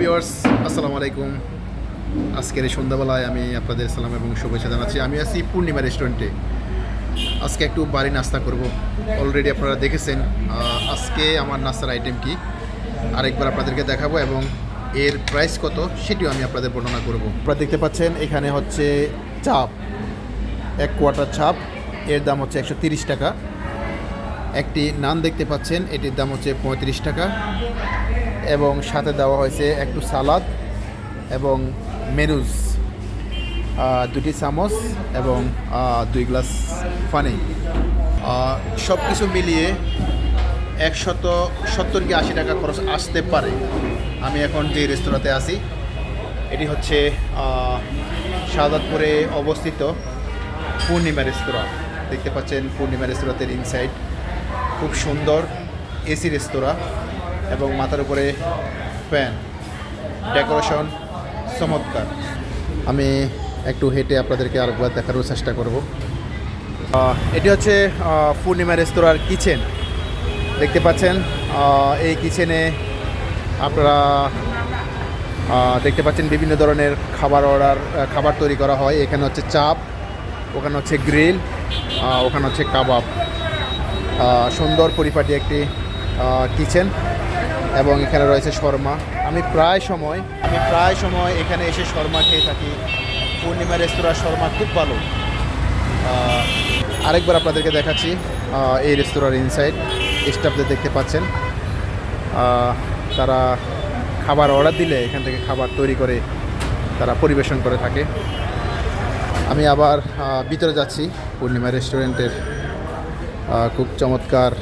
Viewers, আসসালামু আলাইকুম। আজকের এই সন্ধ্যাবেলায় আমি আপনাদের সালাম এবং শুভেচ্ছা জানাচ্ছি। আমি আছি পূর্ণিমা রেস্টুরেন্টে। আজকে একটু বাড়ি নাস্তা করব। অলরেডি আপনারা দেখেছেন আজকে আমার নাস্তার আইটেম কি? আরেকবার আপনাদেরকে দেখাবো এবং এর প্রাইস কত সেটিও আমি আপনাদের বর্ণনা করব। আপনারা দেখতে পাচ্ছেন, এখানে হচ্ছে চাপ। এক কোয়ার্টার চাপ, এর দাম হচ্ছে একশো টাকা। একটি নান দেখতে পাচ্ছেন, এটির দাম হচ্ছে পঁয়ত্রিশ টাকা। এবং সাথে দেওয়া হয়েছে একটু সালাদ এবং মেনুজ দুটি চামচ এবং দুই গ্লাস পানি। সব কিছু মিলিয়ে একশত সত্তর কি আশি টাকা খরচ আসতে পারে। আমি এখন যে রেস্তোরাঁতে আছি এটি হচ্ছে আহ, শাহাদাতপুরে অবস্থিত পূর্ণিমা রেস্তোরাঁ। দেখতে পাচ্ছেন পূর্ণিমা রেস্তোরাঁতের ইনসাইড খুব সুন্দর এসি রেস্তোরাঁ। এবং মাথার উপরে ফ্যান ডেকোরেশন চমৎকার। আমি একটু হেঁটে আপনাদেরকে আরেকবার দেখারও চেষ্টা করব। এটি হচ্ছে পূর্ণিমা রেস্তোরাঁর কিচেন দেখতে পাচ্ছেন এই কিচেনে আপনারা দেখতে পাচ্ছেন বিভিন্ন ধরনের খাবার অর্ডার খাবার তৈরি করা হয়। এখানে হচ্ছে চাপ, ওখানে হচ্ছে গ্রিল ওখানে হচ্ছে কাবাব। সুন্দর পরিপাটি একটি কিচেন এবং এখানে রয়েছে শর্মা। আমি প্রায় সময়, আমি প্রায় সময় এখানে এসে শর্মা খেয়ে থাকি। পূর্ণিমা রেস্তোরাঁর শর্মা খুব ভালো। আরেকবার আপনাদেরকে দেখাচ্ছি এই রেস্তোরাঁর ইনসাইড স্টাফদের দেখতে পাচ্ছেন। তারা খাবার অর্ডার দিলে এখান থেকে খাবার তৈরি করে তারা পরিবেশন করে থাকে। আমি আবার ভিতরে যাচ্ছি। পূর্ণিমা রেস্টুরেন্টের খুব চমৎকার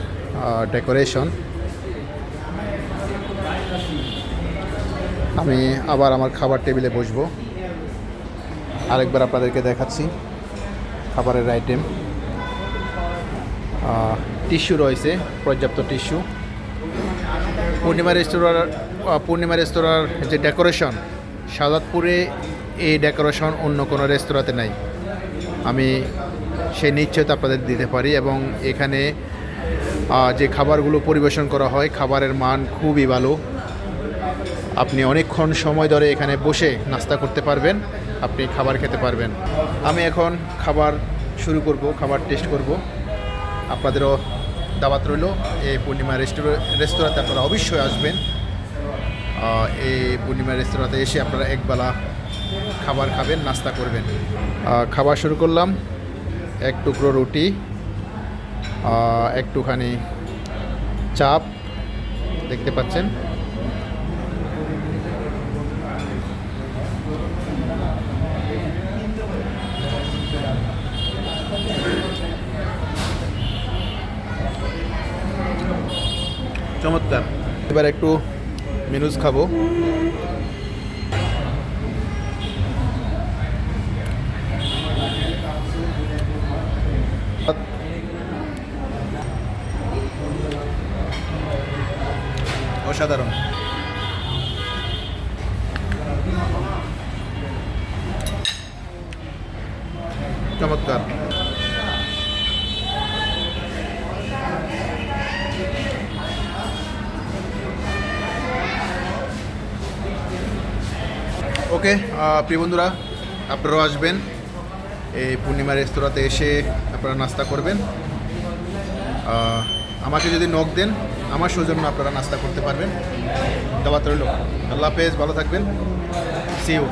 ডেকোরেশন আমি আবার আমার খাবার টেবিলে বসবো। আরেকবার আপনাদেরকে দেখাচ্ছি খাবারের আইটেম টিস্যু রয়েছে, পর্যাপ্ত টিস্যু পূর্ণিমা রেস্তোরাঁর পূর্ণিমা রেস্তোরাঁর যে ডেকোরেশন সাদাতপুরে এই ডেকোরেশন অন্য কোনো রেস্তোরাঁতে নাই। আমি সেই নিশ্চয়তা আপনাদের দিতে পারি এবং এখানে যে খাবারগুলো পরিবেশন করা হয়, খাবারের মান খুবই ভালো। আপনি অনেকক্ষণ সময় ধরে এখানে বসে নাস্তা করতে পারবেন, আপনি খাবার খেতে পারবেন। আমি এখন খাবার শুরু করব, খাবার টেস্ট করব। আপনাদেরও দাওয়াত রইল, এই পূর্ণিমা রেস্টোরা রেস্তোরাঁতে আপনারা অবশ্যই আসবেন। এই পূর্ণিমা রেস্তোরাঁতে এসে আপনারা একবেলা খাবার খাবেন, নাস্তা করবেন। খাবার শুরু করলাম, এক টুকরো রুটি একটুখানি চাপ, দেখতে পাচ্ছেন। চমৎকার। এবার একটু মেনুজ খাব। অসাধারণ। চমৎকার। ওকে প্রিয় বন্ধুরা, আপনারাও আসবেন। এই পূর্ণিমা রেস্তোরাঁতে এসে আপনারা নাস্তা করবেন। আমাকে যদি নখ দেন, আমার সৌজন্য আপনারা নাস্তা করতে পারবেন। দাবাত রইল। আল্লাহ হাফেজ, ভালো থাকবেন। C you